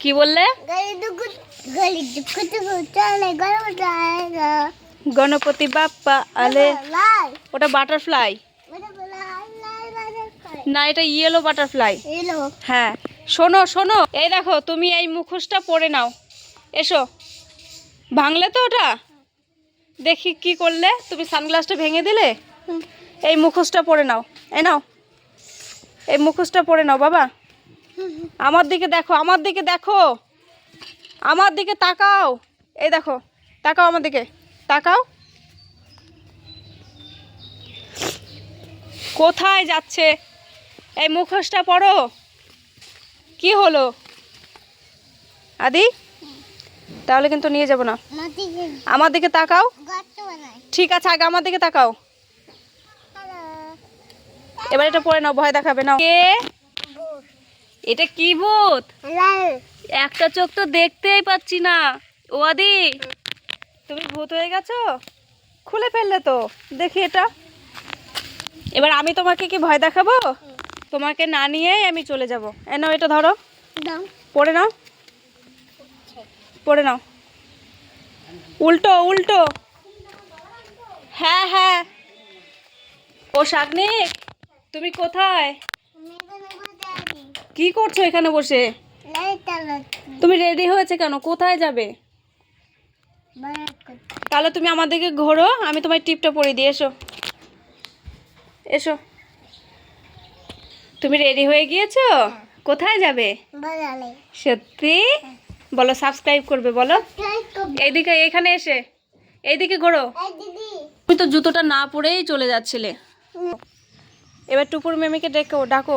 কি বললে? গণপতি বাপ্পা আলে। ওটা বাটারফ্লাই। না এটা ইয়েলো বাটারফ্লাই হ্যাঁ। শোনো শোনো। এই দেখো তুমি এই মুখোশটা পরে নাও। এসো। ভাঙলে তো ওটা? দেখি কি করলে। তুমি সানগ্লাসটা ভেঙে দিলে? এই মুখোশটা পরে নাও। এ নাও। এই মুখোশটা পরে নাও বাবা। আমার দিকে দেখো আমার দিকে দেখো। আমার দিকে তাকাও। এই দেখো তাকাও আমার দিকে তাকাও। কোথায় যাচ্ছে? এই মুখোশটা পড়ো। কি হলো? আদি তাহলে কিন্তু নিয়ে যাব না। আমার দিকে তাকাও। ঠিক আছে আগে আমার দিকে তাকাও। এবার এটা পরে নাও ভয় দেখাবে না কে এটা কি ভূত? একটা চোখ তো দেখতেই পাচ্ছি না। ও আদি তুমি ভূত হয়ে গেছো? খুলে ফেললে তো। দেখি এটা। এবার আমি তোমাকে কি ভয় দেখাবো? তোমাকে না নিয়েই আমি চলে যাব। নাও এটা ধরো। পড়ে নাও। পড়ে নাও। উল্টো উল্টো। হ্যাঁ হ্যাঁ। ও শাগনিক তুমি কোথায়? কি করছ এখানে বসে? তুমি রেডি হয়েছে কেন? কোথায় যাবে? তাহলে তুমি আমাদেরকে ঘোরো আমি তোমার টিপটা পরে দিই এসো। এসো। তুমি রেডি হয়ে গিয়েছো? কোথায় যাবে? সত্যি? বলো সাবস্ক্রাইব করবে বলো। এইদিকে এখানে এসে। এইদিকে ঘোরো। তুমি তো জুতোটা না পরেই চলে যাচ্ছিলে। এবার টুপুর মেমিকে ডেকো ডাকো।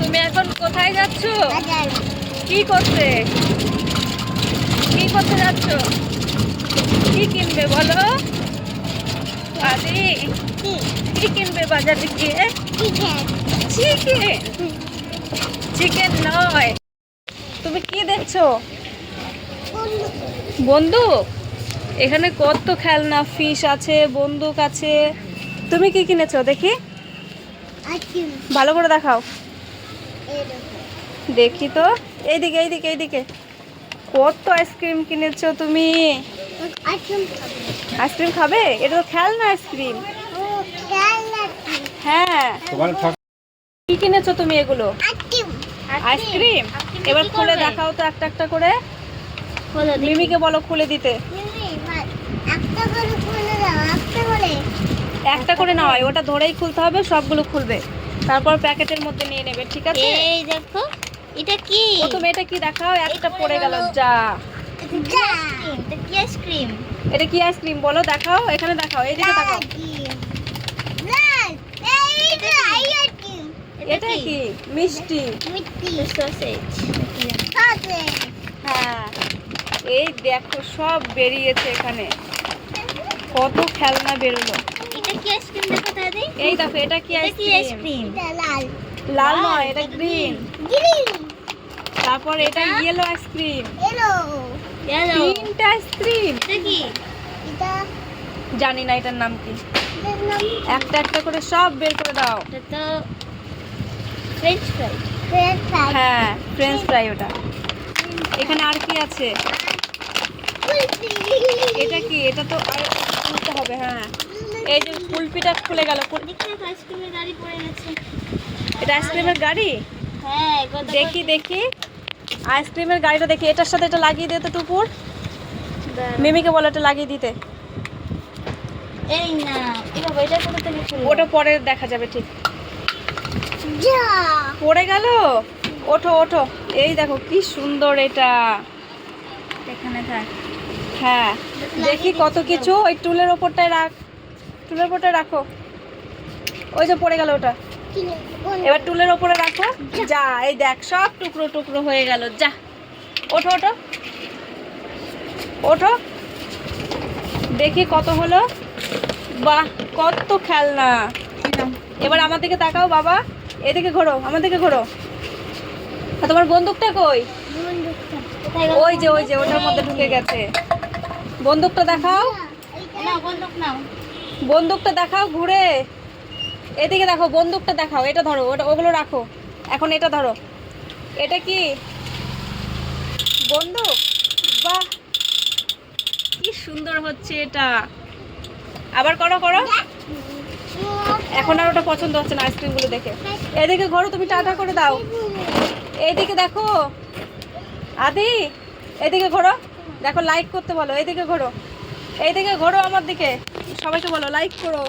তুমি এখন কোথায় যাচ্ছ? কি করতে? কি করতে যাচ্ছ? কি কিনবে বলো? আদি কি? কিনবে বাজারে গিয়ে চিকেন। চিকেন? নয়। তুমি কি দেখছ? বন্দুক। এখানে কত খেলনা ফিশ আছে বন্দুক আছে। তুমি কি কিনেছো? দেখি। ভালো করে দেখাও। দেখো তো। এইদিকে এইদিকে এইদিকে। কত আইসক্রিম কিনেছো তুমি? আইসক্রিম খাবে? এটা তো খেলনা আইসক্রিম। হ্যাঁ। কি কিনেছো তুমি এগুলো? Ice cream. Ice cream? এবার খুলে দেখাও তো একটা একটা করে। মিমিকে বলো খুলে দিতে। একটা করে খুলে দাও একটা করে। একটা করে না হয় ওটা ধরেই খুলতে হবে সবগুলো খুলবে। তারপর প্যাকেটের মধ্যে নিয়ে নেবে ঠিক আছে? এই দেখো এটা কি? প্রথমে এটা কি দেখাও? একটা পড়ে গেল যা। এটা কি আইসক্রিম? এটা কি আইসক্রিম? বলো দেখাও এখানে দেখাও এইদিকে দেখাও। এটা কি? মিষ্টি। মিষ্টি। সসেজ হ্যাঁ এই দেখো সব বেরিয়েছে এখানে। কত খেলনা বেরোলো। আইসক্রিম দেখো দাদি এই দেখো এটা কি এটা কি আইসক্রিম? আইসক্রিম? এটা লাল। লাল নয় এটা গ্রিন। গ্রিন। তারপর এটা yellow ice cream. Yellow yellow তিনটা আইসক্রিম। এটা কি? এটা জানি না এটার নাম কি। একটা একটা করে সব বের করে দাও। এটা তো ফ্রেঞ্চ ফ্রাই ফ্রেঞ্চ ফ্রাই হ্যাঁ ফ্রেঞ্চ ফ্রাই ওটা। এখানে আর কি আছে? এটা কি? এটা তো আর হবে হ্যাঁ। এই যে কুলপিটা খুলে গেল। আইসক্রিমের গাড়ি পড়ে গেছে এটা আইসক্রিমের গাড়ি? হ্যাঁ দেখি দেখি। আইসক্রিমের গাড়িটা দেখি। এটার সাথে এটা লাগিয়ে দিতে টুপুর। মিমিকে বলো এটা লাগিয়ে দিতে। এই না খুলবো ওটা পরে দেখা যাবে ঠিক। পড়ে গেল? ওঠো ওঠো। এই দেখো কি সুন্দর এটা। এখানে থাক। হ্যাঁ। দেখি কত কিছু। ওই টুলের ওপরটায় রাখ। টুলের ওপরটায় রাখো। ওই যে পড়ে গেল ওটা। এবার টুলের ওপরে রাখো। যা, এই দেখ, সব টুকরো টুকরো হয়ে গেল। যা, ওঠো ওঠো। ওঠো। দেখি কত হলো। বাহ, কত খেলনা। এবার আমার দিকে তাকাও, বাবা। এদিকে ঘোরো, আমার দিকে ঘোরো। তোমার বন্দুকটা কই? ওই যে ওই যে, ওটার মধ্যে ঢুকে গেছে। বন্দুকটা দেখাও। বন্দুকটা দেখাও ঘুরে। এদিকে দেখো, বন্দুকটা দেখাও, এটা ধরো, ওটা ওগুলো রাখো। এখন এটা ধরো। এটা কি? বন্দুক? বাহ! কি সুন্দর হচ্ছে এটা। আবার করো করো। এখন আর ওটা পছন্দ হচ্ছে না আইসক্রিমগুলো দেখে। এদিকে ঘোরো, তুমি টাটা করে দাও। এইদিকে দেখো। আদি, এদিকে ঘোরো। দেখো লাইক করতে বলো। এদিকে ঘোরো। এইদিকে ঘোরো আমার দিকে। সবাইকে বলো লাইক করো।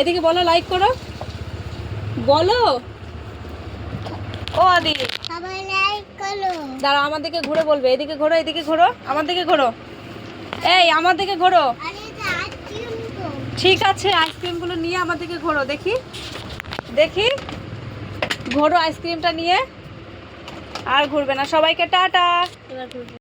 এদিকে বলো লাইক করো। বলো। ও আদি। সবাই লাইক করো। দাঁড়াও আমার দিকে ঘুরে বলবে। এদিকে ঘোরো এদিকে ঘোরো আমার দিকে ঘোরো। এই আমার দিকে ঘোরো। ঠিক আছে আইসক্রিমগুলো নিয়ে আমার দিকে ঘোরো দেখি। দেখি। ঘোরো আইসক্রিমটা নিয়ে। আর ঘুরবে না। সবাইকে টাটা। এবার ঘুরবো।